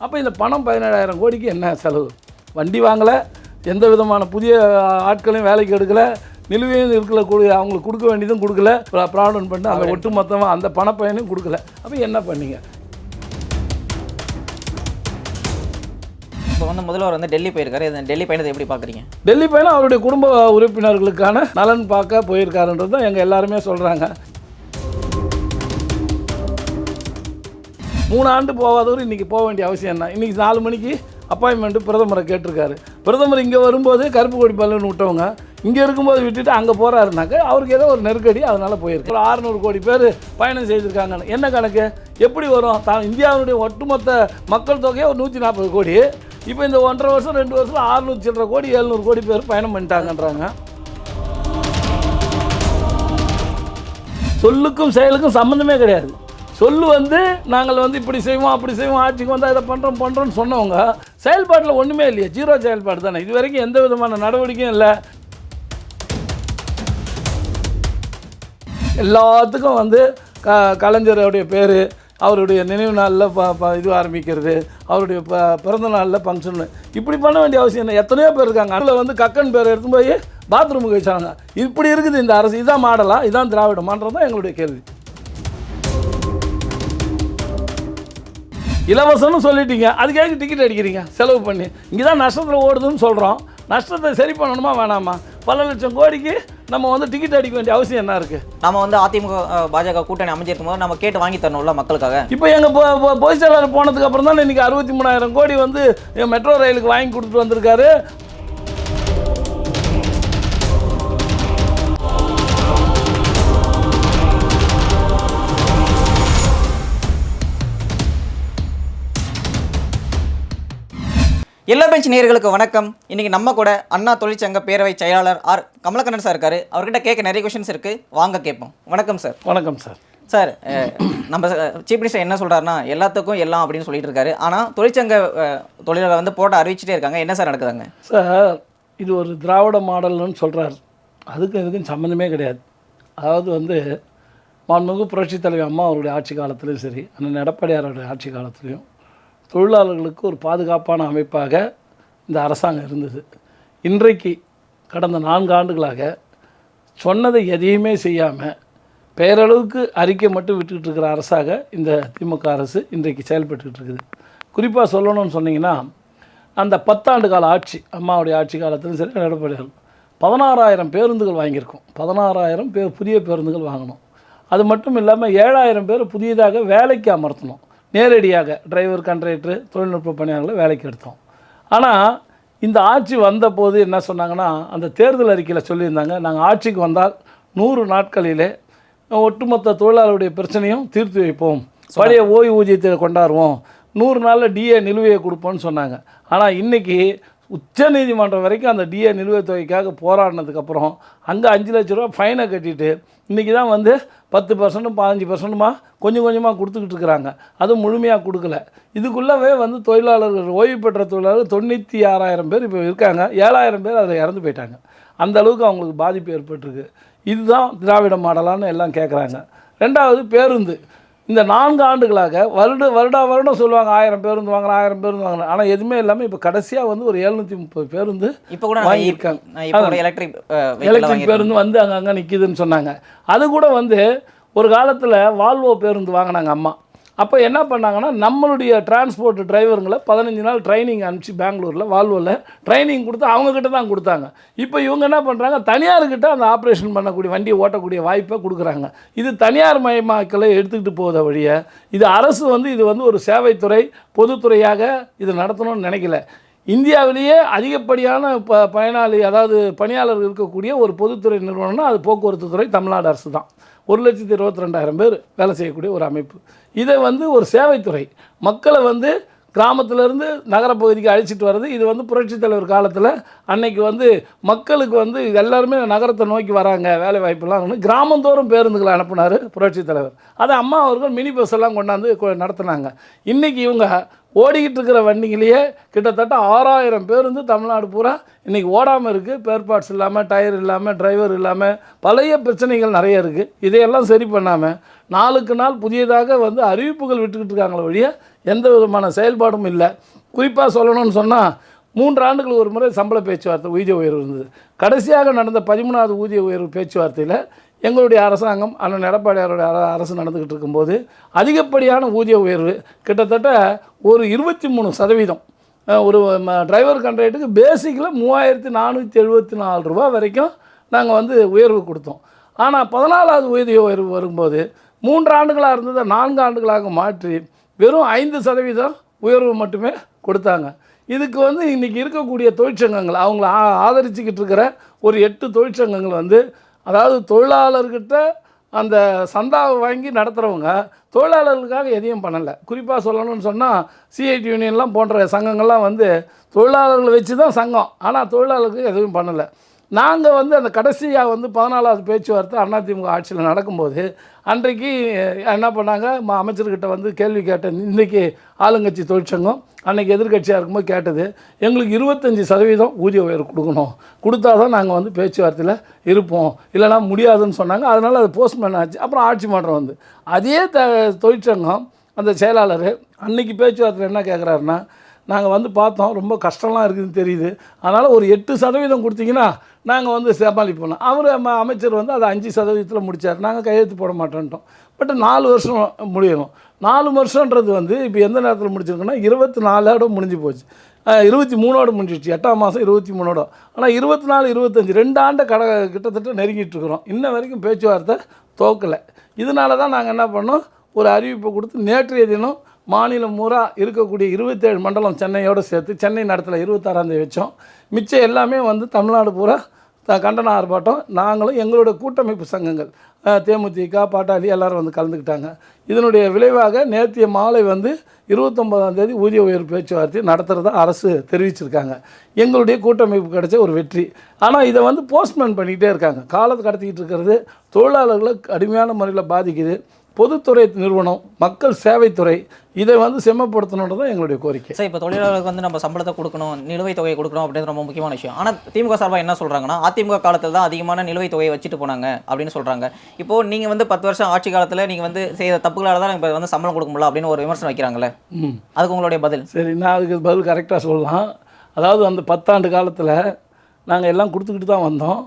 அப்போ இந்த பணம் பதினேழாயிரம் கோடிக்கு என்ன செலவு? வண்டி வாங்கலை எந்த விதமான புதிய ஆட்களையும் வேலைக்கு எடுக்கலை நிலுவையும் இருக்கக்கூடிய அவங்களுக்கு கொடுக்க வேண்டியதும் கொடுக்கல ப்ராப்ளம் பண்ணிட்டு அந்த ஒட்டு மொத்தமாக அந்த பணப்பயனையும் கொடுக்கல. அப்போ என்ன பண்ணீங்க? இப்போ வந்து முதல்வர் வந்து டெல்லி போயிருக்காரு. இந்த டெல்லி பயணத்தை எப்படி பார்க்குறீங்க? டெல்லி பயணம் அவருடைய குடும்ப உறுப்பினர்களுக்கான நலன் பார்க்க போயிருக்காருன்றது தான் எங்கள் எல்லாருமே சொல்கிறாங்க மூணு ஆண்டு போகாதவர் இன்றைக்கி போக வேண்டிய அவசியம் என்ன? இன்றைக்கி நாலு மணிக்கு அப்பாயின்மெண்ட்டு பிரதமரை கேட்டிருக்காரு. பிரதமர் இங்கே வரும்போது கருப்பு கொடி பல்லுன்னு விட்டவங்க இங்கே இருக்கும்போது விட்டுட்டு அங்கே போகிறாருனாக்க அவருக்கு ஏதோ ஒரு நெருக்கடி அதனால் போயிருக்கு. ஒரு ஆறுநூறு கோடி பேர் பயணம் செய்திருக்காங்க என்ன கணக்கு? எப்படி வரும்? தான் இந்தியாவுடைய ஒட்டுமொத்த மக்கள் தொகையே ஒரு நூற்றி நாற்பது கோடி. இப்போ இந்த ஒன்றரை வருஷம் ரெண்டு வருஷம் ஆறுநூற்றி சில்லற கோடி எழுநூறு கோடி பேர் பயணம் பண்ணிட்டாங்கன்றாங்க. சொல்லுக்கும் செயலுக்கும் சம்மந்தமே கிடையாது. சொல்லு வந்து நாங்கள் வந்து இப்படி செய்வோம் அப்படி செய்வோம் ஆட்சிக்கு வந்தால் இதை பண்ணுறோம் பண்ணுறோன்னு சொன்னவங்க செயல்பாட்டில் ஒன்றுமே இல்லையே. ஜீரோ செயல்பாடு தானே. இது வரைக்கும் எந்த விதமான நடவடிக்கையும் இல்லை. எல்லாத்துக்கும் வந்து க கலைஞருடைய பேர் அவருடைய நினைவு நாளில் ப ப இது ஆரம்பிக்கிறது அவருடைய ப பிறந்த நாளில் ஃபங்க்ஷன் இப்படி பண்ண வேண்டிய அவசியம் இல்லை. எத்தனையோ பேர் இருக்காங்க. அதில் வந்து கக்கன் பேர் எடுத்து போய் பாத்ரூமுக்கு வச்சாங்க. இப்படி இருக்குது இந்த அரசு. இதான் மாடலா? இதான் திராவிட மாற்றம் தான் எங்களுடைய கேள்வி. இலவசம்னு சொல்லிட்டீங்க. அதுக்காக டிக்கெட் அடிக்கிறீங்க? செலவு பண்ணி. இங்கே தான் நஷ்டத்தில் ஓடுதுன்னு சொல்கிறோம் நஷ்டத்தை சரி பண்ணணுமா வேணாமா? பல லட்சம் கோடிக்கு நம்ம வந்து டிக்கெட் அடிக்க வேண்டிய அவசியம் என்ன இருக்குது நம்ம வந்து அதிமுக பாஜக கூட்டணி அமைஞ்சிருக்கும் போது நம்ம கேட்டு வாங்கி தரணும்ல மக்களுக்காக. இப்போ எங்கள் பொ பொ- பொதுச் செயலாளர் போனதுக்கு அப்புறம் தான் இன்றைக்கி அறுபத்தி மூணாயிரம் கோடி வந்து மெட்ரோ ரயிலுக்கு வாங்கி கொடுத்துட்டு வந்திருக்காரு. எல்லா பெஞ்ச் நேயர்களுக்கு வணக்கம். இன்னைக்கு நம்ம கூட அண்ணா தொழிற்சங்க பேரவை செயலாளர் ஆர். கமலக்கண்ணன் சார் இருக்காரு. அவர்கிட்ட கேட்க நிறைய கொஷின்ஸ் இருக்கு. வாங்க கேட்போம். வணக்கம் சார் வணக்கம் சார் சார் நம்ம சீஃப் மினிஸ்டர் என்ன சொல்றாருன்னா எல்லாத்துக்கும் எல்லாம் அப்படின்னு சொல்லிட்டு இருக்காரு. ஆனால் தொழிற்சங்க தொழிலாளர் வந்து போட்டு அறிவிச்சிட்டே இருக்காங்க. என்ன சார் நடக்குதாங்க? சார் இது ஒரு திராவிட மாடல்னு சொல்கிறார் அதுக்கும் இதுக்கும் சம்மந்தமே கிடையாது. அதாவது வந்து மாண்புமிகு புரட்சித் தலைவர் அம்மா அவருடைய ஆட்சி காலத்திலையும் சரி அண்ணன் எடப்பாடியாரோடைய ஆட்சி காலத்திலையும் தொழிலாளர்களுக்கு ஒரு பாதுகாப்பான அமைப்பாக இந்த அரசாங்கம் இருந்தது. இன்றைக்கு கடந்த நான்கு ஆண்டுகளாக சொன்னதை எதையுமே செய்யாமல் பெயரளவுக்கு அறிக்கை மட்டும் விட்டுக்கிட்டு இருக்கிற அரசாக இந்த திமுக அரசு இன்றைக்கு செயல்பட்டுக்கிட்டு இருக்குது. குறிப்பாக சொல்லணும்னு சொன்னிங்கன்னா அந்த பத்தாண்டு கால ஆட்சி அம்மாவுடைய ஆட்சி காலத்திலும் சரி எடப்பாடியார் பதினாறாயிரம் பேருந்துகள் வாங்கியிருக்கோம். பதினாறாயிரம் பேர் புதிய பேருந்துகள் வாங்கணும். அது மட்டும் இல்லாமல் ஏழாயிரம் பேர் புதியதாக வேலைக்கு அமர்த்தணும். நேரடியாக டிரைவர் கண்ட்ரக்டர் தொழில்நுட்ப பணியாளர்களை வேலைக்கு எடுத்தோம். ஆனால் இந்த ஆட்சி வந்தபோது என்ன சொன்னாங்கன்னா அந்த தேர்தல் அறிக்கையில் சொல்லியிருந்தாங்க நாங்கள் ஆட்சிக்கு வந்தால் நூறு நாட்களிலே ஒட்டுமொத்த தொழிலாளருடைய பிரச்சனையும் தீர்த்து வைப்போம். பழைய ஓய்வூதியத்தை கொண்டாடுவோம். நூறு நாளில் டிஏ நிலுவையை கொடுப்போம்னு சொன்னாங்க. ஆனால் இன்றைக்கி உச்சநீதிமன்றம் வரைக்கும் அந்த டிஏ நிலுவைத் தொகைக்காக போராடினதுக்கப்புறம் அங்கே அஞ்சு லட்ச ரூபா ஃபைனை கட்டிட்டு இன்றைக்கி தான் வந்து பத்து பர்சன்ட்டும் பதினஞ்சு பர்சன்ட்டுமா கொஞ்சம் கொஞ்சமாக கொடுத்துக்கிட்டு இருக்கிறாங்க அதுவும் முழுமையாக கொடுக்கல. இதுக்குள்ளவே வந்து தொழிலாளர்கள் ஓய்வு பெற்ற தொழிலாளர்கள் தொண்ணூற்றி ஆறாயிரம் பேர் இப்போ இருக்காங்க. ஏழாயிரம் பேர் அதில் இறந்து போயிட்டாங்க. அந்த அளவுக்கு அவங்களுக்கு பாதிப்பு ஏற்பட்டிருக்கு. இதுதான் திராவிட மாடலான்னு எல்லாம் கேட்குறாங்க ரெண்டாவது பேருந்து. இந்த நான்கு ஆண்டுகளாக வருட வருடா வருடம் சொல்லுவாங்க. ஆயிரம் பேருந்து வாங்குறேன் ஆயிரம் பேருந்து வாங்குறேன் ஆனால் எதுவுமே இல்லாமல் இப்போ கடைசியாக வந்து ஒரு எழுநூற்றி முப்பது பேருந்து இப்போ கூட வாங்கியிருக்காங்க. எலக்ட்ரிக் பேருந்து வந்து அங்கங்கே நிற்கிதுன்னு சொன்னாங்க. அது கூட வந்து ஒரு காலத்தில் வால்வோ பேருந்து வாங்கினாங்க அம்மா. அப்போ என்ன பண்ணாங்கன்னா நம்மளுடைய டிரான்ஸ்போர்ட் டிரைவருங்களை பதினஞ்சு நாள் ட்ரைனிங் அனுப்பிச்சு பெங்களூரில் வால்வோவில் ட்ரைனிங் கொடுத்து அவங்கக்கிட்ட தான் கொடுத்தாங்க. இப்போ இவங்க என்ன பண்ணுறாங்க தனியார்கிட்ட அந்த ஆப்ரேஷன் பண்ணக்கூடிய வண்டியை ஓட்டக்கூடிய வாய்ப்பை கொடுக்குறாங்க. இது தனியார் மயமாக்கலை எடுத்துக்கிட்டு போத வழியை இது அரசு வந்து இது வந்து ஒரு சேவைத்துறை பொதுத்துறையாக இது நடத்தணும்னு நினைக்கல. இந்தியாவிலேயே அதிகப்படியான ப பயனாளி அதாவது பணியாளர்கள் இருக்கக்கூடிய ஒரு பொதுத்துறை நிறுவனம்னா அது போக்குவரத்து துறை தமிழ்நாடு அரசு தான். ஒரு லட்சத்தி இருபத்தி ரெண்டாயிரம் பேர் வேலை செய்யக்கூடிய ஒரு அமைப்பு. இதை வந்து ஒரு சேவைத்துறை மக்களை வந்து கிராமத்திலேருந்து நகரப்பகுதிக்கு அழைச்சிட்டு வர்றது இது வந்து புரட்சித் தலைவர் காலத்தில் அன்னைக்கு வந்து மக்களுக்கு வந்து எல்லாருமே நகரத்தை நோக்கி வராங்க வேலை வாய்ப்புலாம் கிராமந்தோறும் பேருந்துகளை அனுப்புனார் புரட்சித் தலைவர். அதை அம்மா அவர்கள் மினி பஸ் எல்லாம் கொண்டாந்து கொ- நடத்துனாங்க. இன்றைக்கி இவங்க ஓடிக்கிட்டு இருக்கிற வண்டிங்களையே கிட்டத்தட்ட ஆறாயிரம் பேருந்து தமிழ்நாடு பூரா இன்றைக்கி ஓடாமல் இருக்குது பேர் பார்ட்ஸ் இல்லாமல் டயர் இல்லாமல் டிரைவர் இல்லாமல் பழைய பிரச்சனைகள் நிறைய இருக்குது இதையெல்லாம் சரி பண்ணாமல் நாளுக்கு நாள் புதியதாக வந்து அறிவிப்புகள் விட்டுக்கிட்டு இருக்காங்களே வழிய எந்த விதமான செயல்பாடும் இல்லை. குறிப்பாக சொல்லணும்னு சொன்னால் மூன்று ஆண்டுகள் ஒரு முறை சம்பள பேச்சுவார்த்தை ஊதிய உயர்வு இருந்தது. கடைசியாக நடந்த பதிமூணாவது ஊதிய உயர்வு பேச்சுவார்த்தையில் எங்களுடைய அரசாங்கம் அண்ணன் எடப்பாடியாருடைய அரசு நடந்துக்கிட்டு இருக்கும்போது அதிகப்படியான ஊதிய உயர்வு கிட்டத்தட்ட ஒரு இருபத்தி மூணு சதவீதம். ஒரு டிரைவர் கண்ட்ரேட்டுக்கு பேசிக்கில் மூவாயிரத்தி நானூற்றி எழுபத்தி நாலு ரூபா வரைக்கும் நாங்கள் வந்து உயர்வு கொடுத்தோம். ஆனால் பதினாலாவது ஊதிய உயர்வு வரும்போது மூன்று ஆண்டுகளாக இருந்ததை நான்கு ஆண்டுகளாக மாற்றி வெறும் ஐந்து சதவீதம் உயர்வு மட்டுமே கொடுத்தாங்க. இதுக்கு வந்து இன்றைக்கி இருக்கக்கூடிய தொழிற்சங்கங்கள் அவங்கள ஆதரிச்சுக்கிட்டு இருக்கிற ஒரு எட்டு தொழிற்சங்கங்கள் வந்து அதாவது தொழிலாளர்கிட்ட அந்த சந்தாவை வாங்கி நடத்துகிறவங்க தொழிலாளர்களுக்காக எதையும் பண்ணலை. குறிப்பாக சொல்லணும்னு சொன்னால் சிஐடி யூனியன்லாம் போன்ற சங்கங்கள்லாம் வந்து தொழிலாளர்களை வச்சு தான் சங்கம். ஆனால் தொழிலாளர்களுக்கு எதுவும் பண்ணலை. நாங்கள் வந்து அந்த கடைசியாக வந்து பதினாலாவது பேச்சுவார்த்தை அதிமுக ஆட்சியில் நடக்கும்போது அன்றைக்கு என்ன பண்ணாங்க? அமைச்சர்கிட்ட வந்து கேள்வி கேட்டேன். இன்றைக்கி ஆளுங்கட்சி தொழிற்சங்கம் அன்றைக்கி எதிர்க்கட்சியாக இருக்கும்போது கேட்டது எங்களுக்கு இருபத்தஞ்சி சதவீதம் ஊதிய உயர்வு கொடுக்கணும். கொடுத்தா தான் நாங்கள் வந்து பேச்சுவார்த்தையில் இருப்போம். இல்லைனா முடியாதுன்னு சொன்னாங்க. அதனால் அது போஸ்ட்மேன் ஆச்சு. அப்புறம் ஆட்சி மாற்றம் வந்து. அதே த தொழிற்சங்கம் அந்த செயலாளர் அன்னைக்கு பேச்சுவார்த்தையில் என்ன கேட்குறாருன்னா நாங்கள் வந்து பார்த்தோம் ரொம்ப கஷ்டம்லாம் இருக்குதுன்னு தெரியுது. அதனால் ஒரு எட்டு சதவீதம் கொடுத்தீங்கன்னா நாங்கள் வந்து சமாளிப்போம் அவர் அமைச்சர் வந்து அதை அஞ்சு சதவீதத்தில் முடித்தார் நாங்கள் கையெழுத்து போட மாட்டோன்ட்டோம் பட் நாலு வருஷம் முடியணும். நாலு வருஷன்றது வந்து இப்போ எந்த நேரத்தில் முடிச்சிருக்குன்னா இருபத்தி நாலோட முடிஞ்சு போச்சு. இருபத்தி மூணோட முடிஞ்சிடுச்சு எட்டாம் மாதம் இருபத்தி மூணோட ஆனால் இருபத்தி நாலு இருபத்தஞ்சி ரெண்டு ஆண்டு கட கிட்டத்தட்ட நெருங்கிட்டு இருக்கிறோம். இன்ன வரைக்கும் பேச்சுவார்த்தை தோக்கலை இதனால தான் நாங்கள் என்ன பண்ணோம்? ஒரு அறிவிப்பை கொடுத்து நேற்றைய தினம் மாநிலம் பூரா இருக்கக்கூடிய இருபத்தேழு மண்டலம் சென்னையோடு சேர்த்து சென்னை நடத்தில் இருபத்தாறாந்தேதி வச்சோம். மிச்சம் எல்லாமே வந்து தமிழ்நாடு பூரா த- கண்டன ஆர்ப்பாட்டம். நாங்களும் எங்களோட கூட்டமைப்பு சங்கங்கள் தேமுதிக பாட்டாளி எல்லோரும் வந்து கலந்துக்கிட்டாங்க. இதனுடைய விளைவாக நேற்றைய மாலை வந்து இருபத்தொம்பதாம் தேதி ஊதிய உயர்வு பேச்சுவார்த்தை நடத்துகிறதா அரசு தெரிவிச்சிருக்காங்க. எங்களுடைய கூட்டமைப்பு கிடைச்ச ஒரு வெற்றி. ஆனால் இதை வந்து போஸ்ட்மேன் பண்ணிக்கிட்டே இருக்காங்க. காலத்தை கடத்திக்கிட்டு இருக்கிறது தொழிலாளர்களை கடுமையான முறையில் பாதிக்குது. பொதுத்துறை நிறுவனம் மக்கள் சேவைத்துறை இதை வந்து செம்மப்படுத்தணுன்றது தான் எங்களுடைய கோரிக்கை. சார் இப்போ தொழிலாளர்களுக்கு வந்து நம்ம சம்பளத்தை கொடுக்கணும் நிலுவைத் தொகையை கொடுக்கணும் அப்படின்றது ரொம்ப முக்கியமான விஷயம். ஆனால் திமுக சார்பாக என்ன சொல்கிறாங்கன்னா அதிமுக காலத்தில் தான் அதிகமான நிலுவைத் தொகையை வச்சுட்டு போனாங்க அப்படின்னு சொல்கிறாங்க இப்போது நீங்கள் வந்து பத்து வருஷம் ஆட்சி காலத்தில் நீங்கள் வந்து செய்த தப்புகளால் தான் இப்போ வந்து சம்பளம் கொடுக்க முடியல அப்படின்னு ஒரு விமர்சனம் வைக்கிறாங்களே அதுக்கு உங்களுடைய பதில்? சரி நான் அதுக்கு பதில் கரெக்டாக சொல்லலாம். அதாவது அந்த பத்தாண்டு காலத்தில் நாங்கள் எல்லாம் கொடுத்துக்கிட்டு தான் வந்தோம்.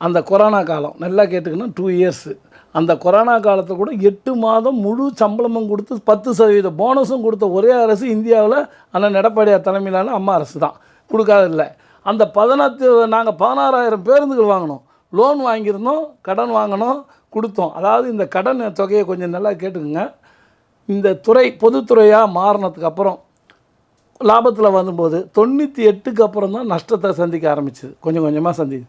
அந்த கொரோனா காலம் நல்லா கேட்டுக்கணும் டூ இயர்ஸு அந்த கொரோனா காலத்தை கூட எட்டு மாதம் முழு சம்பளமும் கொடுத்து பத்து சதவீத போனஸும் கொடுத்த ஒரே அரசு இந்தியாவில் அண்ணன் எடப்பாடியார் தலைமையிலான அம்மா அரசு தான். கொடுக்காதில்ல அந்த பதினத்து நாங்கள் பதினாறாயிரம் பேருந்துகள் வாங்கினோம். லோன் வாங்கியிருந்தோம் கடன் வாங்கினோம் கொடுத்தோம். அதாவது இந்த கடன் தொகையை கொஞ்சம் நல்லா கேட்டுக்குங்க. இந்த துறை பொதுத்துறையாக மாறினதுக்கு அப்புறம் லாபத்தில் வரும்போது தொண்ணூற்றி எட்டுக்கு அப்புறம் தான் நஷ்டத்தை சந்திக்க ஆரம்பிச்சது. கொஞ்சம் கொஞ்சமாக சந்திக்குது.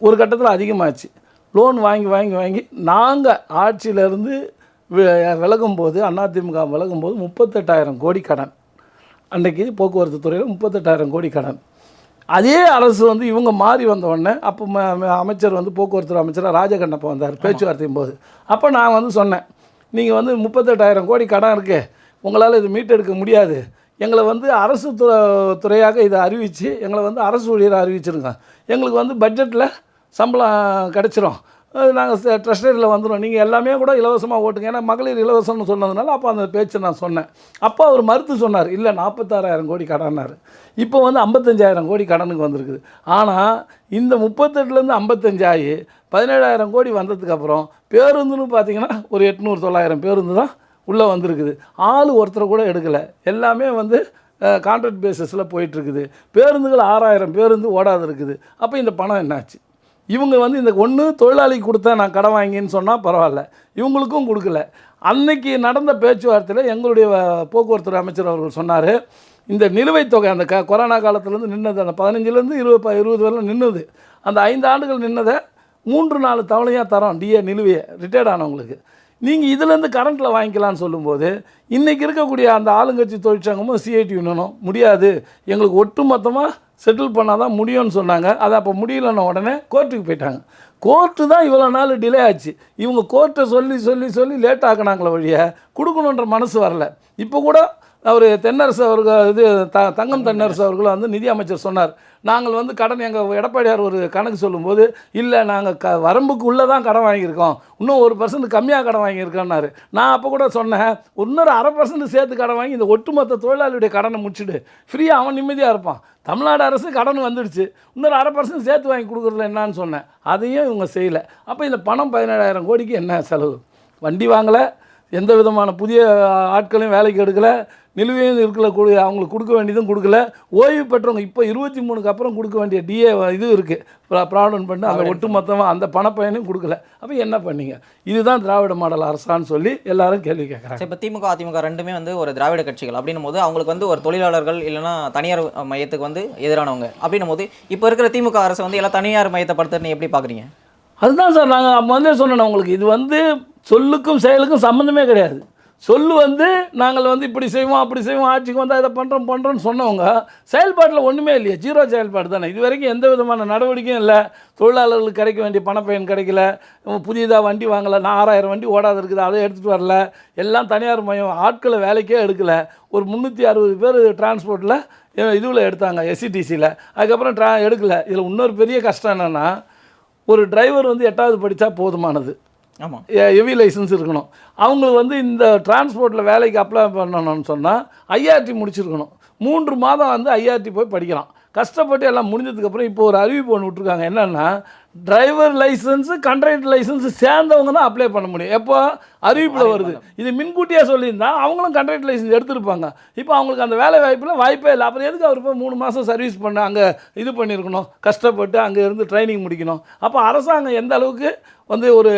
ஒரு கட்டத்தில் அதிகமாச்சு. லோன் வாங்கி வாங்கி வாங்கி நாங்கள் ஆட்சியிலேருந்து விலகும் போது அதிமுக விலகும் போது முப்பத்தெட்டாயிரம் கோடி கடன். அன்றைக்கி போக்குவரத்து துறையில் முப்பத்தெட்டாயிரம் கோடி கடன். அதே அரசு வந்து இவங்க மாறி வந்த உடனே அப்போ அமைச்சர் வந்து போக்குவரத்து அமைச்சராக ராஜகண்ணப்ப வந்தார் பேச்சுவார்த்தையும் போது. அப்போ நான் வந்து சொன்னேன் நீங்கள் வந்து முப்பத்தெட்டாயிரம் கோடி கடன் இருக்கு உங்களால் இது மீட்டெடுக்க முடியாது. எங்களை வந்து அரசு துற துறையாக இதை அறிவித்து எங்களை வந்து அரசு ஊழியராக அறிவிச்சிருங்க. எங்களுக்கு வந்து பட்ஜெட்டில் சம்பளம் கிடச்சிரும். நாங்கள் ட்ரெஷரியில் வந்துடும் நீங்கள் எல்லாமே கூட இலவசமாக ஓட்டுங்க. ஏன்னா மகளிர் இலவசம்னு சொன்னதுனால அப்போ அந்த பேச்சை நான் சொன்னேன். அப்போ அவர் மறுத்து சொன்னார் இல்லை நாற்பத்தாறாயிரம் கோடி கடன்னார். இப்போ வந்து ஐம்பத்தஞ்சாயிரம் கோடி கடனுக்கு வந்திருக்குது. ஆனால் இந்த முப்பத்தெட்டுலேருந்து ஐம்பத்தஞ்சாயி பதினேழாயிரம் கோடி வந்ததுக்கப்புறம் பேருந்துன்னு பார்த்தீங்கன்னா ஒரு எட்நூறு தொள்ளாயிரம் பேருந்து தான் உள்ளே வந்திருக்குது. ஆள் ஒருத்தரை கூட எடுக்கலை. எல்லாமே வந்து கான்ட்ராக்ட் பேசிஸில் போயிட்டுருக்குது பேருந்துகள் ஆறாயிரம் பேருந்து ஓடாது இருக்குது. அப்போ இந்த பணம் என்னாச்சு? இவங்க வந்து இந்த ஒன்று தொழிலாளிக்கு கொடுத்தேன் நான் கடன் வாங்கின்னு சொன்னால் பரவாயில்ல. இவங்களுக்கும் கொடுக்கல. அன்னைக்கு நடந்த பேச்சுவார்த்தையில் எங்களுடைய போக்குவரத்துறை போக்குவரத்து அமைச்சர் அவர்கள் சொன்னார் இந்த நிலுவைத் தொகை அந்த க கொரோனா காலத்துலேருந்து நின்னது அந்த பதினஞ்சுலேருந்து இருபது ப- இருபது வரலாம் நின்னது. அந்த ஐந்து ஆண்டுகள் நின்னதை மூன்று நாலு தவணையாக தரோம் டிஏ நிலுவையை ரிட்டையர்ட் ஆனவங்களுக்கு. நீங்கள் இதுலேருந்து கரண்ட்டில் வாங்கிக்கலாம்னு சொல்லும்போது இன்றைக்கி இருக்கக்கூடிய அந்த ஆளுங்கட்சி தொழிற்சங்கமும் சிஐடி யூனியனும் முடியாது. எங்களுக்கு ஒட்டு மொத்தமாக செட்டில் பண்ணால் தான் முடியும்னு சொன்னாங்க. அது அப்போ முடியலன்னு உடனே கோர்ட்டுக்கு போயிட்டாங்க. கோர்ட்டு தான் இவ்வளோ நாள் டிலே ஆச்சு. இவங்க கோர்ட்டை சொல்லி சொல்லி சொல்லி லேட் ஆக்குனாங்களே வழிய கொடுக்கணுன்ற மனசு வரல. இப்போ கூட அவர் தென்னரசு அவர்கள் இது த தங்கம் தென்னரசு அவர்கள் வந்து நிதி அமைச்சர் சொன்னார். நாங்கள் வந்து கடன் எங்கள் எடப்பாடியார் ஒரு கணக்கு சொல்லும்போது இல்லை நாங்கள் க வரம்புக்கு உள்ளே தான் கடன் வாங்கியிருக்கோம். இன்னும் ஒரு பர்சன்ட் கம்மியாக கடன் வாங்கியிருக்கோன்னாரு. நான் அப்போ கூட சொன்னேன் இன்னொரு அரை பர்சன்ட் சேர்த்து கடன் வாங்கி இந்த ஒட்டுமொத்த தொழிலாளியுடைய கடனை முடிச்சுடு. ஃப்ரீயாக அவன் நிம்மதியாக இருப்பான். தமிழ்நாடு அரசு கடன் வந்துடுச்சு. இன்னொரு அரை பர்சன்ட் சேர்த்து வாங்கி கொடுக்குறதுல என்னான்னு சொன்னேன். அதையும் இவங்க செய்யலை. அப்போ இந்த பணம் பதினேழாயிரம் கோடிக்கு என்ன செலவு? வண்டி வாங்கலை. எந்த விதமான புதிய ஆட்களையும் வேலைக்கு எடுக்கலை. நிலுவையும் இருக்கல கொடு அவங்களுக்கு கொடுக்க வேண்டியதும் கொடுக்கல. ஓய்வு பெற்றவங்க இப்போ இருபத்தி மூணுக்கு அப்புறம் கொடுக்க வேண்டிய டிஏ இது இருக்குது ப்ராவிடன்ட் பண்ணி அந்த ஒட்டு மொத்தமாக அந்த பணப்பயனையும் கொடுக்கல. அப்போ என்ன பண்ணீங்க? இதுதான் திராவிட மாடல் அரசான்னு சொல்லி எல்லாரும் கேள்வி கேட்குறாங்க இப்போ திமுக அதிமுக ரெண்டுமே வந்து ஒரு திராவிட கட்சிகள் அப்படின்னும் போது அவங்களுக்கு வந்து ஒரு தொழிலாளர்கள் இல்லைன்னா தனியார் மையத்துக்கு வந்து எதிரானவங்க அப்படின்னும் போது இப்போ இருக்கிற திமுக அரசு வந்து எல்லாம் தனியார் மையத்தை படுத்துன்னு எப்படி பார்க்குறீங்க அதுதான் சார் நாங்கள் முதல்ல சொன்னோம் உங்களுக்கு. இது வந்து சொல்லுக்கும் செயலுக்கும் சம்மந்தமே கிடையாது. சொல்லு வந்து நாங்கள் வந்து இப்படி செய்வோம் அப்படி செய்வோம் ஆட்சிக்கு வந்தால் இதை பண்ணுறோம் பண்ணுறோன்னு சொன்னவங்க செயல்பாட்டில் ஒன்றுமே இல்லையா. ஜீரோ செயல்பாடு தானே. இது வரைக்கும் எந்த விதமான நடவடிக்கையும் இல்லை. தொழிலாளர்களுக்கு கிடைக்க வேண்டிய பணப்பயன் கிடைக்கல. புதியதாக வண்டி வாங்கலை. நான் ஆறாயிரம் வண்டி ஓடாது இருக்குது. அதை எடுத்துகிட்டு வரல. எல்லாம் தனியார் மையம். ஆட்களை வேலைக்கே எடுக்கலை. ஒரு முந்நூற்றி அறுபது பேர் டிரான்ஸ்போர்ட்டில் இதுவில் எடுத்தாங்க எஸ்சிடிசியில் அதுக்கப்புறம் ட்ரா எடுக்கலை. இதில் இன்னொரு பெரிய கஷ்டம் என்னென்னா ஒரு டிரைவர் வந்து எட்டாவது படித்தா போதுமானது. ஆமாம் ஹெவி லைசன்ஸ் இருக்கணும். அவங்களுக்கு வந்து இந்த டிரான்ஸ்போர்ட்டில் வேலைக்கு அப்ளை பண்ணணும்னு சொன்னால் ஐஆர்டி முடிச்சிருக்கணும். மூன்று மாதம் வந்து ஐஆர்டி போய் படிக்கலாம். கஷ்டப்பட்டு எல்லாம் முடிஞ்சதுக்கப்புறம் இப்போ ஒரு அறிவிப்பு ஒன்று விட்ருக்காங்க என்னென்னா டிரைவர் லைசன்ஸு கண்ட்ராக்டர் லைசன்ஸு சேர்ந்தவங்க தான் அப்ளை பண்ண முடியும். எப்போ? அறிவிப்பில் வருது. இது முன்கூட்டியாக சொல்லியிருந்தா அவங்களும் கண்ட்ராக்டர் லைசன்ஸ் எடுத்திருப்பாங்க. இப்போ அவங்களுக்கு அந்த வேலை வாய்ப்பில் வாய்ப்பே இல்லை. அப்புறம் எதுக்கு அவர் போய் மூணு மாதம் சர்வீஸ் பண்ண அங்கே இது பண்ணியிருக்கணும்? கஷ்டப்பட்டு அங்கே இருந்து ட்ரைனிங் முடிக்கணும். அப்போ அரசாங்கம் எந்த அளவுக்கு வந்து ஒரு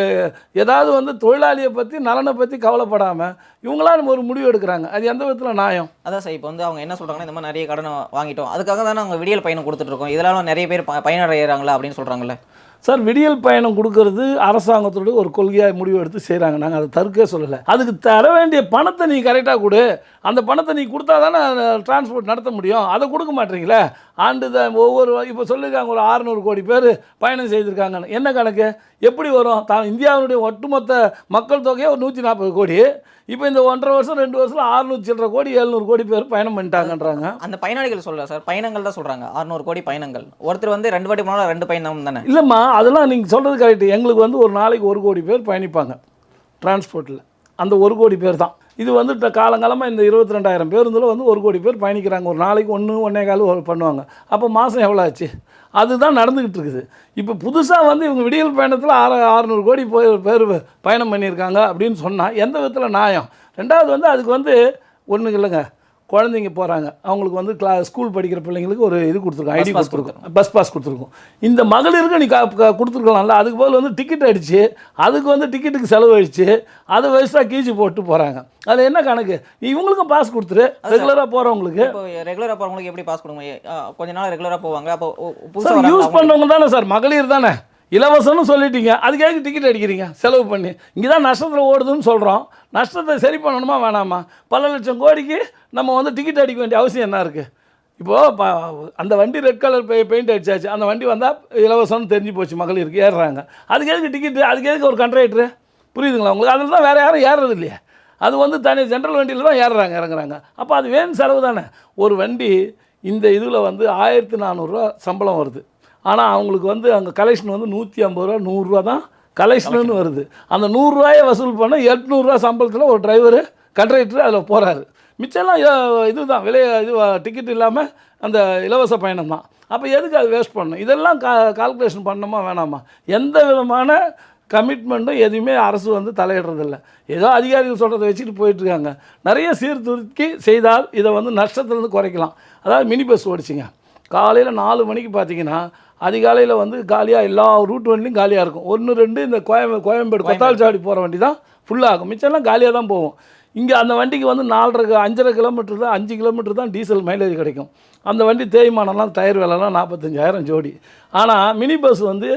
ஏதாவது வந்து தொழிலாளியை பற்றி நலனை பற்றி கவலைப்படாமல் இவங்களாம் ஒரு முடிவு எடுக்கிறாங்க. அது எந்த விதத்தில் நியாயம்? அதான் சார் இப்போ வந்து அவங்க என்ன சொல்கிறாங்கன்னா இந்த மாதிரி நிறைய கடனை வாங்கிட்டோம். அதுக்காக தானே அவங்க விடியல் பயணம் கொடுத்துட்ருக்கோம் இதெல்லாம் நிறைய பேர் ப- பயனடைகிறாங்களா அப்படின்னு சொல்கிறாங்கல்ல சார் விடியல் பயணம் கொடுக்கறது அரசாங்கத்தோட ஒரு கொள்கையாக முடிவு எடுத்து செய்கிறாங்க நாங்கள் அதை தடுக்கவே சொல்லலை. அதுக்கு தர வேண்டிய பணத்தை நீ கரெக்டாக கொடு. அந்த பணத்தை நீ கொடுத்தா தானே டிரான்ஸ்போர்ட் நடத்த முடியும். அதை கொடுக்க மாட்டீங்களே? ஆண்டு தான் ஒவ்வொரு இப்போ சொல்லியிருக்காங்க ஒரு 600 கோடி பேர் பயணம் செய்திருக்காங்கன்னு. என்ன கணக்கு? எப்படி வரும்? தான் இந்தியாவினுடைய ஒட்டுமொத்த மக்கள் தொகையே ஒரு நூற்றி நாற்பது கோடி. இப்போ இந்த ஒன்றரை வருஷம் ரெண்டு வருஷத்தில் அறுநூற்றி சில்லற கோடி எழுநூறு கோடி பேர் பயணம் பண்ணிட்டாங்கன்றாங்க. அந்த பயனாளிகள் சொல்லல சார் பயணங்கள் தான் சொல்கிறாங்க அறுநூறு கோடி பயணங்கள். ஒருத்தர் வந்து ரெண்டு வாட்டி போனாலும் ரெண்டு பயணம் தானே? இல்லைம்மா அதெல்லாம் நீங்கள் சொல்கிறது கரெக்டு எங்களுக்கு வந்து ஒரு நாளைக்கு ஒரு கோடி பேர் பயணிப்பாங்க டிரான்ஸ்போர்ட்டில் அந்த ஒரு கோடி பேர் தான். இது வந்து காலங்காலமாக இந்த இருபத்தி ரெண்டாயிரம் பேருந்தில் வந்து ஒரு கோடி பேர் பயணிக்கிறாங்க. ஒரு நாளைக்கு ஒன்று ஒன்றே கால் பண்ணுவாங்க. அப்போ மாதம் எவ்வளோ ஆச்சு? அதுதான் நடந்துக்கிட்டு இருக்குது. இப்போ புதுசாக வந்து இவங்க விடியல் பயணத்தில் ஆறு அறுநூறு கோடி பேர் பயணம் பண்ணியிருக்காங்க அப்படின்னு சொன்னால் எந்த விதத்தில் நியாயம்? ரெண்டாவது வந்து அதுக்கு வந்து ஒன்றும் இல்லைங்க. குழந்தைங்க போகிறாங்க அவங்களுக்கு வந்து கிளா ஸ்கூல் படிக்கிற பிள்ளைங்களுக்கு ஒரு இது கொடுத்துருக்கோம் ஐடி pass கொடுத்துருக்கோம். பஸ் பாஸ் கொடுத்துருக்கோம். இந்த மகளிருக்கு நீ கொடுத்துருக்கலாம்ல அதுக்கு பதில் வந்து டிக்கெட் அடிச்சு அதுக்கு வந்து டிக்கெட்டுக்கு செலவு அதை வயசாக கீச்சு போட்டு போகிறாங்க அது என்ன கணக்கு? இவங்களுக்கும் பாஸ் கொடுத்துரு ரெகுலராக போகிறவங்களுக்கு ரெகுலராக போகிறவங்களுக்கு எப்படி பாஸ் கொடுங்க கொஞ்ச நாள் ரெகுலராக போவாங்க அப்போ யூஸ் பண்ணவங்க தானே சார் மகளிர் தானே? இலவசம்னு சொல்லிட்டீங்க. அதுக்காக டிக்கெட் அடிக்கிறீங்க. செலவு பண்ணி. இங்கே தான் நஷ்டத்தில் ஓடுதுன்னு சொல்கிறோம் நஷ்டத்தை சரி பண்ணணுமா வேணாமா? பல லட்சம் கோடிக்கு நம்ம வந்து டிக்கெட் அடிக்க வேண்டிய அவசியம் என்ன இருக்குது இப்போது ப அந்த வண்டி ரெட் கலர் பெ பெயிண்ட் அடிச்சாச்சு. அந்த வண்டி வந்தால் இலவசம்னு தெரிஞ்சு போச்சு. மகளிருக்கு ஏறுறாங்க. அதுக்கு எதுக்கு டிக்கெட்டு அதுக்கு எதுக்கு ஒரு கண்ட்ரேக்டரு புரியுதுங்களா உங்களுக்கு? அதில் தான் வேறு யாரும் ஏறுறது இல்லையா. அது வந்து தனி ஜென்ரல் வண்டியில் தான் ஏறுறாங்க இறங்குறாங்க. அப்போ அது வேணும் செலவு தானே. ஒரு வண்டி இந்த இதில் வந்து ஆயிரத்தி நானூறுரூவா சம்பளம் வருது. ஆனால் அவங்களுக்கு வந்து அங்கே கலெக்ஷன் வந்து நூற்றி ஐம்பது ரூபா நூறுரூவா தான் கலெக்ஷனுன்னு வருது. அந்த நூறுரூவாயை வசூல் பண்ண எட்நூறுரூவா சம்பளத்தில் ஒரு டிரைவரு கண்ட்ராக்டர் அதில் போகிறாரு மிச்சம்லாம் இது இதுதான் விலை இது டிக்கெட் இல்லாமல் அந்த இலவச பயணம் தான். அப்போ எதுக்கு அது வேஸ்ட் பண்ணணும்? இதெல்லாம் கா கால்குலேஷன் பண்ணணுமா வேணாமா? எந்த விதமான கமிட்மெண்ட்டும் எதுவுமே அரசு வந்து தலையிடுறதில்ல. ஏதோ அதிகாரிகள் சொல்கிறத வச்சுட்டு போயிட்டுருக்காங்க. நிறைய சீர்திருத்தி செய்தால் இதை வந்து நஷ்டத்துலேருந்து குறைக்கலாம். அதாவது மினி பஸ் ஓடிச்சிங்க. காலையில் நாலு மணிக்கு பார்த்தீங்கன்னா அதிகாலையில் வந்து காலியாக எல்லா ரூட் வண்டியும் காலியாக இருக்கும். ஒன்று ரெண்டு இந்த கோயம்பு கோயம்பேடு கொத்தால்சாடி போகிற வண்டி தான் ஃபுல்லாகும் மிச்சம்லாம் காலியாக தான் போகும். இங்கே அந்த வண்டிக்கு வந்து நாலரை அஞ்சரை கிலோமீட்டர் தான் அஞ்சு கிலோமீட்டர் தான் டீசல் மைலேஜ் கிடைக்கும். அந்த வண்டி தேய்மானம்லாம் டயர் விலைலாம் நாற்பத்தஞ்சாயிரம் ஜோடி. ஆனால் மினி பஸ் வந்து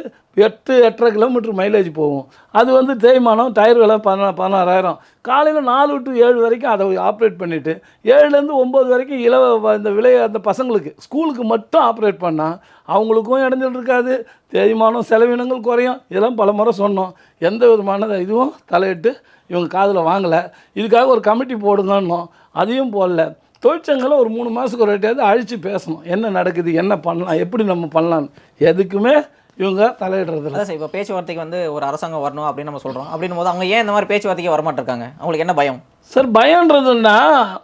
எட்டு எட்டரை கிலோமீட்டர் மைலேஜ் போகும். அது வந்து தேய்மானம் டயர் விலை பதினா பதினாறாயிரம். காலையில் நாலு டு ஏழு வரைக்கும் அதை ஆப்ரேட் பண்ணிவிட்டு ஏழுலேருந்து ஒம்பது வரைக்கும் இலவ இந்த விலை அந்த பசங்களுக்கு ஸ்கூலுக்கு மட்டும் ஆப்ரேட் பண்ணால் அவங்களுக்கும் இடைஞ்சல் இருக்காது. தேய்மானம் செலவினங்கள் குறையும். இதெல்லாம் பல முறை சொன்னோம். எந்த விதமான இதுவும் தலையிட்டு இவங்க காதில் வாங்கலை. இதுக்காக ஒரு கமிட்டி போடுங்கன்னோம் அதையும் போடல. தொழிற்சங்கங்களை ஒரு மூணு மாதத்துக்கு ஒரு வாட்டியாவது அழித்து பேசணும். என்ன நடக்குது என்ன பண்ணலாம் எப்படி நம்ம பண்ணலான்னு எதுக்குமே இவங்க தலையிடுறதில்ல அதான் சார் இப்போ பேச்சுவார்த்தைக்கு வந்து ஒரு அரசாங்கம் வரணும் அப்படின்னு நம்ம சொல்கிறோம் அப்படின்னும் போது அவங்க ஏன் இந்த மாதிரி பேச்சுவார்த்தைக்கு வரமாட்டிருக்காங்க? அவங்களுக்கு என்ன பயம்? சார் பயன்றதுன்னா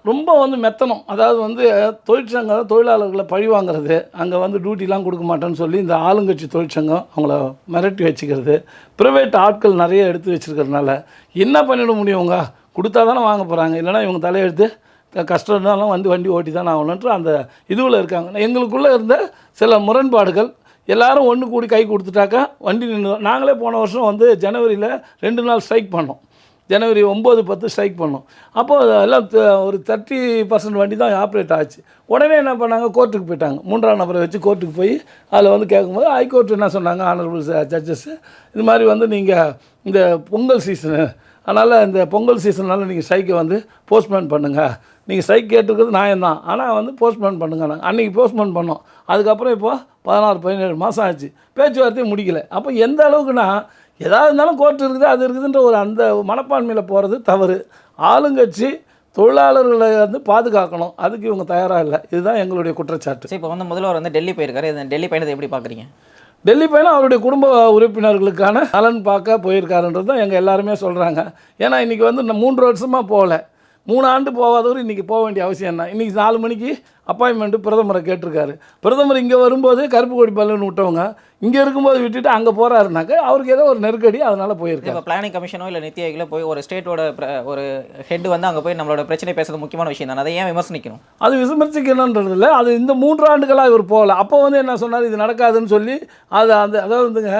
ரொம்ப வந்து மெத்தனம். அதாவது வந்து தொழிற்சங்கம் தொழிலாளர்களை பழி வாங்குறது அங்கே வந்து டியூட்டிலாம் கொடுக்க மாட்டேன்னு சொல்லி இந்த ஆளுங்கட்சி தொழிற்சங்கம் அவங்கள மிரட்டி வச்சுக்கிறது ப்ரைவேட் ஆட்கள் நிறைய எடுத்து வச்சுருக்கிறதுனால என்ன பண்ணிட முடியும் இவங்க? கொடுத்தா தானே வாங்க போகிறாங்க இல்லைன்னா இவங்க தலையெடுத்து க- கஷ்டம் இருந்தாலும் வந்து வண்டி ஓட்டி தான் ஆகணுன்ற அந்த இதுவில் இருக்காங்க. எங்களுக்குள்ளே இருந்த சில முரண்பாடுகள் எல்லாரும் ஒன்று கூடி கை கொடுத்துட்டாக்கா வண்டி நின்று நாங்களே போன வருஷம் வந்து ஜனவரியில் ரெண்டு நாள் ஸ்ட்ரைக் பண்ணோம். ஜனவரி ஒம்பது பத்து ஸ்ட்ரைக் பண்ணோம். அப்போது எல்லாம் த- ஒரு தேர்ட்டி பர்சன்ட் வண்டி தான் ஆப்ரேட் ஆச்சு. உடனே என்ன பண்ணாங்க? கோர்ட்டுக்கு போயிட்டாங்க. மூன்றாம் நபரை வச்சு கோர்ட்டுக்கு போய் அதில் வந்து கேட்கும்போது ஹைகோர்ட் என்ன சொன்னாங்க? ஆனரபிள் ஜட்ஜஸ் இது மாதிரி வந்து நீங்கள் இந்த பொங்கல் சீசனு அதனால் இந்த பொங்கல் சீசனால் நீங்கள் ஸ்ட்ரைக்கை வந்து போஸ்ட்போன் பண்ணுங்கள் நீங்கள் ஸ்ட்ரைக் கேட்டுருக்கிறது நியாயம்தான். ஆனால் வந்து போஸ்ட்போன் பண்ணுங்க நாங்கள் அன்றைக்கி போஸ்ட்போன் பண்ணோம். அதுக்கப்புறம் இப்போ பதினாறு பதினேழு மாதம் ஆச்சு. பேச்சுவார்த்தையும் முடிக்கல. அப்போ எந்த அளவுக்குன்னா எதாவது இருந்தாலும் கோர்ட் இருக்குது அது இருக்குதுன்ற ஒரு அந்த மனப்பான்மையில் போகிறது தவறு. ஆளுங்கட்சி தொழிலாளர்களை வந்து பாதுகாக்கணும். அதுக்கு இவங்க தயாராக இல்லை. இதுதான் எங்களுடைய குற்றச்சாட்டு. இப்போ வந்து முதல்வர் வந்து டெல்லி போயிருக்காரு. இந்த டெல்லி பயணத்தை எப்படி பார்க்குறீங்க? டெல்லி பயணம் அவருடைய குடும்ப உறுப்பினர்களுக்கான நலன் பார்க்க போயிருக்காருன்றது தான் எங்கள் எல்லாருமே சொல்கிறாங்க ஏன்னா இன்றைக்கி வந்து மூன்று வருஷமாக போகல. மூணு ஆண்டு போகாதவர் இன்றைக்கி போக வேண்டிய அவசியம் என்ன? இன்றைக்கி நாலு மணிக்கு அப்பாயின்மெண்ட்டு பிரதமரை கேட்டிருக்காரு. பிரதமர் இங்கே வரும்போது கருப்பு கொடி பலூன் விட்டவங்க இங்கே இருக்கும்போது விட்டுட்டு அங்கே போகிறாருனாக்க அவருக்கு ஏதோ ஒரு நெருக்கடி அதனால் போயிருக்காரு. இப்போ பிளானிங் கமிஷனோ இல்லை நித்தி ஆயோகில் போய் ஒரு ஸ்டேட்டோட ஒரு ஹெட் வந்து அங்கே போய் நம்மளோட பிரச்சனை பேசுறது முக்கியமான விஷயம் தானே. அதை ஏன் விமர்சனிக்கணும்? அது விமர்சிக்கணுன்றது இல்லை. அது இந்த மூன்று ஆண்டுகளாக இவர் போகல. அப்போ வந்து என்ன சொன்னார்? இது நடக்காதுன்னு சொல்லி அது அந்த அதாவது வந்துங்க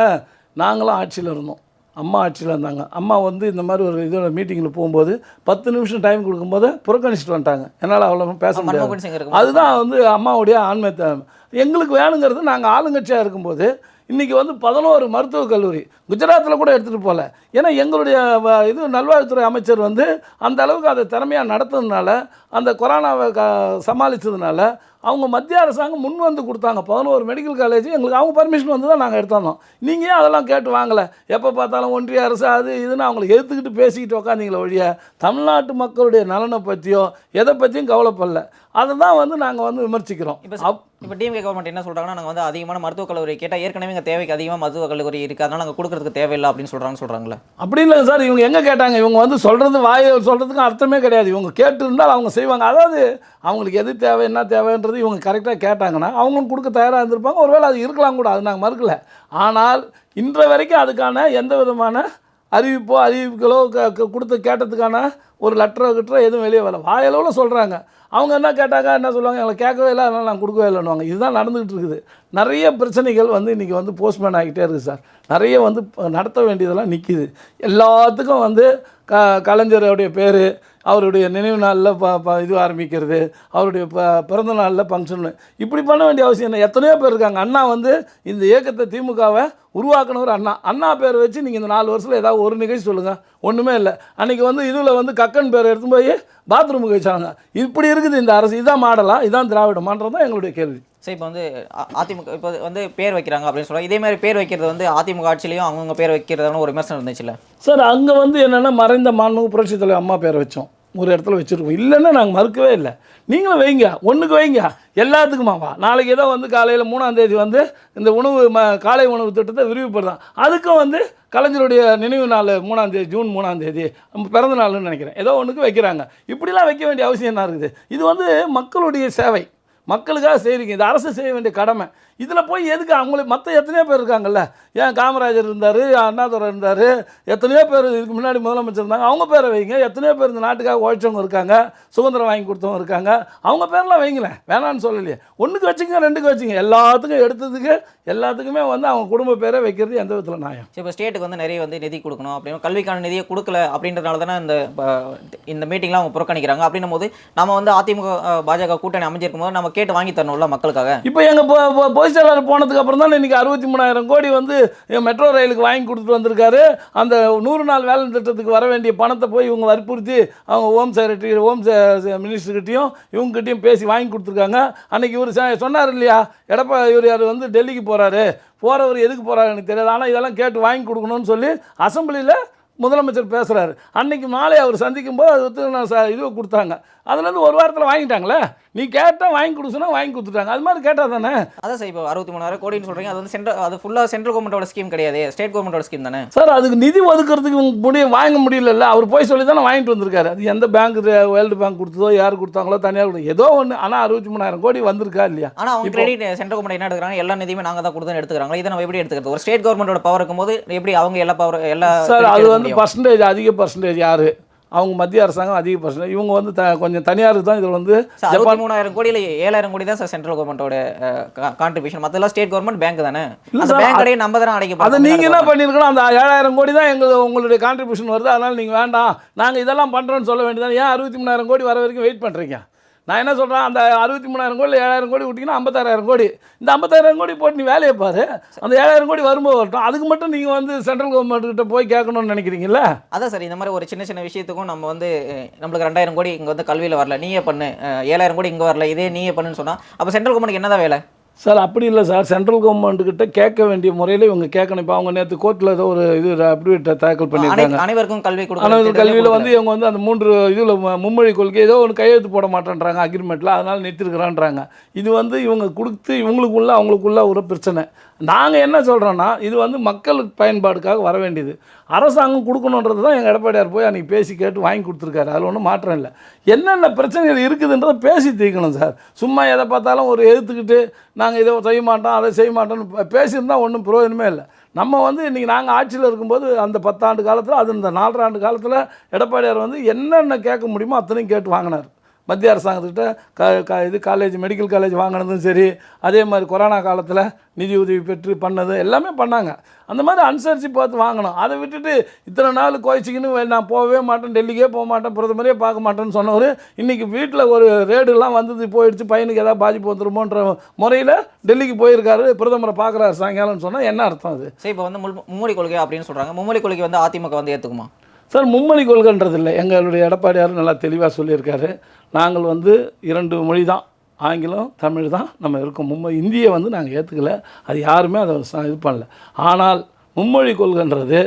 நாங்களும் ஆட்சியில் இருந்தோம். அம்மா ஆட்சியில் இருந்தாங்க. அம்மா வந்து இந்த மாதிரி ஒரு இதோட மீட்டிங்கில் போகும்போது பத்து நிமிஷம் டைம் கொடுக்கும்போது புறக்கணிச்சிட்டு வந்துட்டாங்க. என்னால் அவ்வளோ பேச முடியாது. அதுதான் வந்து அம்மாவுடைய ஆன்மீக எங்களுக்கு வேணுங்கிறது நாங்கள் ஆளுங்கட்சியாக இருக்கும்போது இன்றைக்கி வந்து பதினோரு மருத்துவக் கல்லூரி. குஜராத்தில் கூட எடுத்துகிட்டு போகல ஏன்னா எங்களுடைய இது நல்வாழ்வுத்துறை அமைச்சர் வந்து அந்த அளவுக்கு அதை திறமையாக நடத்துனதுனால அந்த கொரோனாவை க சமாளித்ததுனால அவங்க மத்திய அரசாங்கம் முன் வந்து கொடுத்தாங்க. பதினோரு மெடிக்கல் காலேஜ் எங்களுக்கு அவங்க பர்மிஷன் வந்து தான் நாங்கள் எடுத்தோம். நீங்கள் ஏன் அதெல்லாம் கேட்டு வாங்கலை? எப்போ பார்த்தாலும் ஒன்றிய அரசு அது இதுன்னு அவங்களை எதிர்த்துக்கிட்டு பேசிக்கிட்டு உக்காந்தீங்களே ஒழிய தமிழ்நாட்டு மக்களுடைய நலனை பற்றியோ எதை பற்றியும் கவலைப்படல. அதை தான் வந்து நாங்கள் வந்து விமர்சிக்கிறோம். அப் இப்போ டிஎம்கே கவர்மெண்ட் என்ன சொல்கிறாங்கன்னா நாங்கள் வந்து அதிகமான மருத்துவக் கல்லூரி கேட்டால் ஏற்கனவே எங்கள் தேவைக்கு அதிகமாக மருத்துவக் கல்லூரி இருக்குது அதனால் நாங்கள் கொடுக்குறதுக்கு தேவையில்லை அப்படின்னு சொல்கிறாங்கன்னு சொல்கிறாங்களே அப்படி இல்லை சார். இவங்க எங்கே கேட்டாங்க? இவங்க வந்து சொல்கிறது வாய் சொல்கிறதுக்கு அர்த்தமே கிடையாது. இவங்க கேட்டிருந்தால் அவங்க செய்வாங்க. அதாவது அவங்களுக்கு எது தேவை என்ன தேவைன்றது இவங்க கரெக்டாக கேட்டாங்கன்னா அவங்களும் கொடுக்க தயாராக இருந்திருப்பாங்க. ஒருவேளை அது இருக்கலாம் கூட அது நாங்கள் மறுக்கல. ஆனால் இன்ற வரைக்கும் அதுக்கான எந்த விதமான அறிவிப்போ அறிவிப்புகளோ க- கொடுத்து கேட்டதுக்கான ஒரு லெட்டரோ கிட்டரோ எதுவும் வெளியே வரல. வாயளவில் சொல்கிறாங்க அவங்க என்ன கேட்டாங்க என்ன சொல்லுவாங்க எங்களை கேட்கவே இல்லை அதனால் நான் கொடுக்கவே இல்லைன்னுவாங்க. இதுதான் நடந்துகிட்டு இருக்குது. நிறைய பிரச்சனைகள் வந்து இன்றைக்கி வந்து போஸ்ட்மேன் ஆகிட்டே இருக்குது சார் நிறைய வந்து நடத்த வேண்டியதெல்லாம் நிற்கிது எல்லாத்துக்கும் வந்து க கலைஞருடைய பேர் அவருடைய நினைவு நாளில் ப ப இது ஆரம்பிக்கிறது அவருடைய ப பிறந்த நாளில் ஃபங்க்ஷன் இப்படி பண்ண வேண்டிய அவசியம் என்ன? எத்தனையோ பேர் இருக்காங்க. அண்ணா வந்து இந்த இயக்கத்தை திமுகவை உருவாக்குனவர் அண்ணா. அண்ணா பேர் வச்சு நீங்கள் இந்த நாலு வருஷத்தில் ஏதாவது ஒரு நிகழ்ச்சி சொல்லுங்கள் ஒன்றுமே இல்லை. அன்றைக்கி வந்து இதில் வந்து கக்கன் பேர் எடுத்து போய் பாத்ரூமுக்கு வச்சாங்க. இப்படி இருக்குது இந்த அரசு. இதான் மாடலா? இதான் திராவிட மாற்றம் தான் எங்களுடைய கேள்வி. சரி இப்போ வந்து அதிமுக இப்போ வந்து பேர் வைக்கிறாங்க அப்படின்னு சொல்கிறாங்க இதே மாதிரி பேர் வைக்கிறது வந்து அதிமுக ஆட்சியிலையும் அவங்கவுங்க பேர் வைக்கிறதான ஒரு விமர்சனம் இருந்துச்சுல்ல? சார் அங்கே வந்து என்னென்னா மறைந்த மாண்பு புரட்சித் தலைவர் அம்மா பேரை வச்சோம். ஒரு இடத்துல வச்சுருக்கோம். இல்லைன்னா நாங்கள் மறுக்கவே இல்லை. நீங்களும் வைங்க. ஒன்றுக்கு வைங்க. எல்லாத்துக்குமாவா நாளைக்கு ஏதோ வந்து காலையில் மூணாந்தேதி வந்து இந்த உணவு ம காலை உணவு திட்டத்தை விரிவுபடுறான் அதுக்கும் வந்து கலைஞருடைய நினைவு நாள் மூணாந்தேதி ஜூன் மூணாந்தேதி பிறந்த நாள்னு நினைக்கிறேன். ஏதோ ஒன்றுக்கு வைக்கிறாங்க. இப்படிலாம் வைக்க வேண்டிய அவசியம் என்ன இருக்குது? இது வந்து மக்களுடைய சேவை. மக்களுக்காக செய்கிறீங்க இது அரசு செய்ய வேண்டிய கடமை. இதில் போய் எதுக்கு அவங்களுக்கு மற்ற எத்தனையோ பேர் இருக்காங்கல்ல? ஏன் காமராஜர் இருந்தார் அண்ணாதுரை இருந்தார் எத்தனையோ பேர் இதுக்கு முன்னாடி முதலமைச்சர் இருந்தாங்க. அவங்க பேரை வைங்க. எத்தனையோ பேர் இந்த நாட்டுக்காக உழைச்சவங்க இருக்காங்க சுதந்திரம் வாங்கி கொடுத்தவங்க இருக்காங்க. அவங்க பேர்லாம் வைங்களேன் வேணான்னு சொல்லலையே. ஒன்றுக்கு வச்சுங்க ரெண்டுக்கு வச்சுங்க எல்லாத்துக்கும் எடுத்ததுக்கு எல்லாத்துக்குமே வந்து அவங்க குடும்ப பேரை வைக்கிறது எந்த விதத்தில் நியாயம்? இப்போ ஸ்டேட்டுக்கு வந்து நிறைய வந்து நிதி கொடுக்கணும். அப்படின்னு கல்விக்கான நிதியை கொடுக்கல அப்படின்றதுனால தானே இந்த இந்த மீட்டிங்லாம் அவங்க புறக்கணிக்கிறாங்க. அப்படின்னும் போது நம்ம வந்து அதிமுக பாஜக கூட்டணி அமைஞ்சிருக்கும் போது நம்ம கேட்டு வாங்கி தரணும்ல மக்களுக்காக? இப்போ எங்கள் பொதுச் போனதுக்கு அப்புறம் தான் இன்றைக்கி அறுபத்தி மூணாயிரம் கோடி வந்து மெட்ரோ ரயிலுக்கு வாங்கி கொடுத்துட்டு வந்திருக்காரு. அந்த நூறு நாள் வேலை திட்டத்துக்கு வர வேண்டிய பணத்தை போய் இவங்க வற்புறுத்தி அவங்க ஹோம் செக்ரட்டரி ஹோம் மினிஸ்டர்கிட்டையும் இவங்ககிட்டயும் பேசி வாங்கி கொடுத்துருக்காங்க. அன்றைக்கி இவர் சொன்னார் இல்லையா எடப்பா இவர் யார் வந்து டெல்லிக்கு போகிறாரு போகிறவர் எதுக்கு போகிறாரு எனக்கு தெரியாது. ஆனால் இதெல்லாம் கேட்டு வாங்கி கொடுக்கணும்னு சொல்லி அசெம்பிளியில் முதலமைச்சர் பேசுகிறாரு அன்றைக்கி மாலை அவர் சந்திக்கும் போது அது வந்து நான் ச இது கொடுத்தாங்க. அதுலேருந்து ஒரு வாரத்தில் வாங்கிட்டாங்களே? நீ கேட்டால் வாங்கி கொடுத்தனா வாங்கி கொடுத்துட்டாங்க. அது மாதிரி கேட்டால் தானே? அதான் சார் இப்போ அறுபத்தி மூணாயிரம் கோடின்னு சொல்றீங்க. அது வந்து சென்ட்ரல் அது ஃபுல்லாக சென்ட்ரல் கவர்மெண்ட்டோட ஸ்கீம் கிடையாது. ஸ்டேட் கவர்மெண்ட்டோட ஸ்கீம் தானே? சார் அதுக்கு நிதி ஒதுக்குறதுக்கு முடிய வாங்க முடியலல்ல. அவர் போய் சொல்லி தானே வாங்கிட்டு வந்திருக்காரு. அது எந்த பேங்க் வேர்ல்டு பேங்க் கொடுத்ததோ யார் கொடுத்தாங்களோ தனியார் கொடுத்தோ ஏதோ ஒன்று ஆனால் அறுபத்தி மூணாயிரம் கோடி வந்திருக்கா இல்லையா? ஆனா அவங்க கிரெடிட் சென்ட்ரல் கவர்மெண்ட் என்ன எடுக்கிறாங்க? எல்லா நிதியுமே நாங்க தான் கொடுத்து எடுத்துக்கிறாங்க இதை நம்ம எப்படி எடுத்துக்கிறது? ஒரு ஸ்டேட் கவர்மெண்டோட பவர் இருக்கும்போது எப்படி அவங்க எல்லா பவர் எல்லா சார் அது வந்து? பர்சன்டேஜ் அதிக பர்சன்டேஜ் யார்? அவங்க மத்திய அரசாங்கம் அதிக பர்சன்டேஜ். இவங்க வந்து த கொஞ்சம் தனியாருக்கு தான் இதில் வந்து அறுபத்தி மூணாயிரம் கோடியில் ஏழாயிரம் கோடி தான் சார் சென்ட்ரல் கவர்மெண்ட்டோட கான்ட்ரிபியூஷன் மற்றெல்லாம் ஸ்டேட் கவர்மெண்ட் பேங்க் தானே? அந்த பேங்க் கடையை நம்ம தானே அடைக்க அதை நீங்கள் என்ன பண்ணியிருக்கணும் அந்த ஏழாயிரம் கோடி தான் எங்கள் உங்களுடைய கான்ட்ரிபியூஷன் வருது. அதனால் நீங்கள் வேண்டாம். நாங்கள் இதெல்லாம் பண்ணுறோன்னு சொல்ல வேண்டியதானே ஏன் அறுபத்தி மூணாயிரம் கோடி வர வரைக்கும் வெயிட் பண்ணுறீங்க நான் என்ன சொல்கிறேன் அந்த அறுபத்தி மூணாயிரம் கோடி ஏழாயிரம் கோடி விட்டிங்கன்னா ஐம்பத்தாயிரம் கோடி. இந்த ஐம்பத்தாயிரம் கோடி போட்டு நீ வேலையை பாரு. அந்த ஏழாயிரம் கோடி வரும்போது வரட்டும். அதுக்கு மட்டும் நீங்கள் வந்து சென்ட்ரல் கவர்மெண்ட் கிட்ட போய் கேட்கணும்னு நினைக்கிறீங்களா அதான் சார் இந்த மாதிரி ஒரு சின்ன சின்ன விஷயத்துக்கும் நம்ம வந்து நம்மளுக்கு ரெண்டாயிரம் கோடி இங்கே வந்து கல்வியில் வரல. நீயே பண்ணு. ஏழாயிரம் கோடி இங்கே வரல. இதே நீயே பண்ணுன்னு சொன்னால் அப்போ சென்ட்ரல் கவர்மெண்ட் என்னதான் வேலை? சார் அப்படி இல்லை சார். சென்ட்ரல் கவர்மெண்ட்டுக்கிட்ட கேட்க வேண்டிய முறையில் இவங்க கேட்கணும். இப்போ அவங்க நேற்று கோர்ட்டில் ஏதோ ஒரு இது அப்டேட் தாக்கல் பண்ணியிருக்காங்க. அனை- அனைவருக்கும் கல்வி கொடுக்கணும் கல்வியில் வந்து இவங்க வந்து அந்த மூன்று இதில் மும்மொழி கொள்கை ஏதோ ஒன்று கையெழுத்து போட மாட்டேன்றாங்க அக்ரிமெண்ட்டில் அதனால் நிறுத்திருக்கிறான்றாங்க. இது வந்து இவங்க கொடுத்து இவங்களுக்குள்ள அவங்களுக்குள்ள ஒரு பிரச்சனை. நாங்கள் என்ன சொல்கிறோன்னா இது வந்து மக்களுக்கு பயன்பாடுக்காக வர வேண்டியது. அரசாங்கம் கொடுக்கணுன்றது தான் எங்கள் எடப்பாடியார் போய் அன்றைக்கி பேசி கேட்டு வாங்கி கொடுத்துருக்காரு. அதில் ஒன்றும் மாற்றம் இல்லை. என்னென்ன பிரச்சனைகள் இருக்குதுன்றதை பேசி தீர்க்கணும் சார். சும்மா எதை பார்த்தாலும் ஒரு எதிர்த்துக்கிட்டு நாங்கள் இதை செய்ய மாட்டோம் அதை செய்ய மாட்டோம்னு பேசியிருந்தால் ஒன்றும் பிரயோஜனமே இல்லை. நம்ம வந்து இன்றைக்கி நாங்கள் ஆட்சியில் இருக்கும்போது அந்த பத்தாண்டு காலத்தில் அது இந்த நாலரை ஆண்டு காலத்தில் எடப்பாடியார் வந்து என்னென்ன கேட்க முடியுமோ அத்தனையும் கேட்டு வாங்கினார். மத்திய அரசாங்கத்துக்கிட்ட க க இது காலேஜ் மெடிக்கல் காலேஜ் வாங்கினதும் சரி அதே மாதிரி கொரோனா காலத்தில் நிதி உதவி பெற்று பண்ணது எல்லாமே பண்ணாங்க. அந்த மாதிரி அனுசரித்து பார்த்து வாங்கணும். அதை விட்டுட்டு இத்தனை நாள் கோச்சிக்கின்னு நான் போகவே மாட்டேன் டெல்லிக்கே போக மாட்டேன் பிரதமரே பார்க்க மாட்டேன்னு சொன்னவர் இன்றைக்கி வீட்டில் ஒரு ரேடுலாம் வந்தது போயிடுச்சு பையனுக்கு ஏதாவது பாதிப்பு வந்துருமோன்ற முறையில் டெல்லிக்கு போயிருக்காரு பிரதமரை பார்க்குறாரு சாயங்காலம்னு சொன்னால் என்ன அர்த்தம் அது? சரி இப்போ வந்து மும்மொழி கொள்கை அப்படின்னு சொல்றாங்க. மும்மொழி கொள்கை வந்து அதிமுக வந்து ஏற்றுக்குமா சார் மும்மொழி கொள்கைன்றது இல்லை. எங்களுடைய எடப்பாடியார் நல்லா தெளிவாக சொல்லியிருக்காரு. நாங்கள் வந்து இரண்டு மொழி தான் ஆங்கிலம் தமிழ் தான் நம்ம இருக்கோம். மும்மொழி இந்தியை வந்து நாங்கள் ஏற்றுக்கல அது யாருமே அதை இது பண்ணல. ஆனால் மும்மொழி கொள்கைன்றது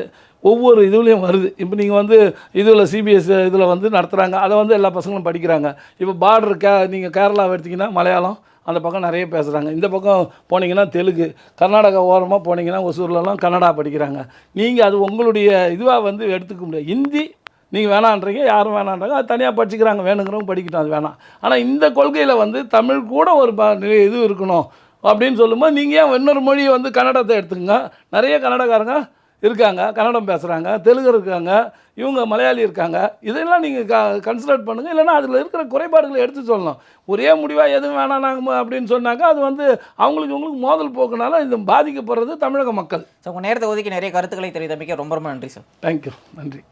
ஒவ்வொரு இதுலேயும் வருது. இப்போ நீங்கள் வந்து இதில் சிபிஎஸ் இதில் வந்து நடத்துகிறாங்க அதை வந்து எல்லா பசங்களும் படிக்கிறாங்க. இப்போ பார்டர் கே நீங்கள் கேரளாவை எடுத்திங்கன்னா மலையாளம் அந்த பக்கம் நிறைய பேசுகிறாங்க இந்த பக்கம் போனீங்கன்னா தெலுங்கு கர்நாடகா ஓரமாக போனீங்கன்னா ஒசூர்லலாம் கன்னடா படிக்கிறாங்க. நீங்கள் அது உங்களுடைய இதுவாக வந்து எடுத்துக்க முடியாது. ஹிந்தி நீங்கள் வேணான்றீங்க யாரும் வேணான்றாங்க. அது தனியாக படிச்சுக்கிறாங்க வேணுங்கிறவங்க படிக்கட்டும் அது வேணாம். ஆனால் இந்த கொள்கையில் வந்து தமிழ் கூட ஒரு இது இருக்கணும் அப்படின்னு சொல்லும்போது நீங்கள் ஏன் இன்னொரு மொழியை வந்து கன்னடத்தை எடுத்துக்கங்க? நிறைய கன்னடக்காரங்க இருக்காங்க கன்னடம் பேசுகிறாங்க தெலுங்கு இருக்காங்க இவங்க மலையாளி இருக்காங்க. இதெல்லாம் நீங்கள் க கன்சிடர் பண்ணுங்கள் இல்லைன்னா அதில் இருக்கிற குறைபாடுகளை எடுத்து சொல்லணும். ஒரே முடிவாக எதுவும் வேணாம் நாங்கள் அப்படின்னு சொன்னாக்கா அது வந்து அவங்களுக்கு இவங்களுக்கு மோதல் போக்குனால இது பாதிக்கப்படுறது தமிழக மக்கள். ஸோ உங்கள் நேரத்தை ஒதுக்கி நிறைய கருத்துக்களை தெரிவித்தமைக்க ரொம்ப ரொம்ப நன்றி சார். தேங்க்யூ நன்றி.